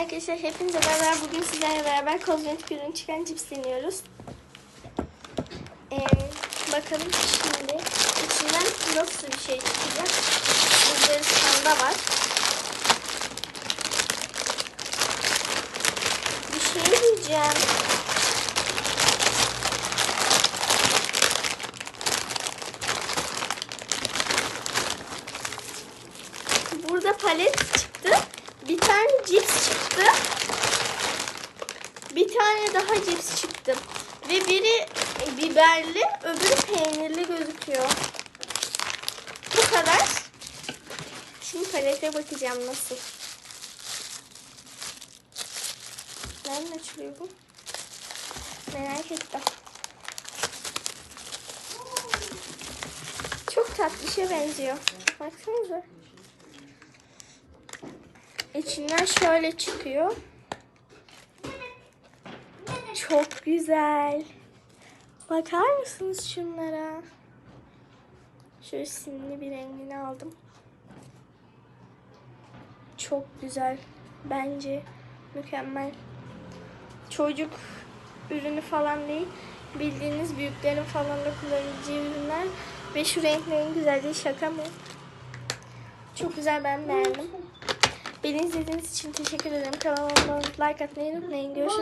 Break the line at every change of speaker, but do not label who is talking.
Arkadaşlar hepinize beraber bugün sizlerle beraber kozmetik ürün çıkan cips deniyoruz. Ee, bakalım şimdi içinden nasıl bir şey çıkacak. Burada bir panda var. Bir şey diyeceğim. Burada palet çıktı. Tane cips çıktı. Bir tane daha cips çıktı. Ve biri biberli, öbürü peynirli gözüküyor. Bu kadar. Şimdi palete bakacağım nasıl. Nereden açılıyor bu? Merak ettim. Çok tatlışa benziyor. Baksanıza. İçinden şöyle çıkıyor. Çok güzel. Bakar mısınız şunlara? Şöyle simli bir rengini aldım. Çok güzel. Bence mükemmel. Çocuk ürünü falan değil. Bildiğiniz büyüklerin falan da kullanacağı ürünler. Ve şu renklerin güzelliği şaka mı? Çok güzel ben beğendim. Beni izlediğiniz için teşekkür ederim. Kanalıma like atmayı unutmayın. Görüşürüz.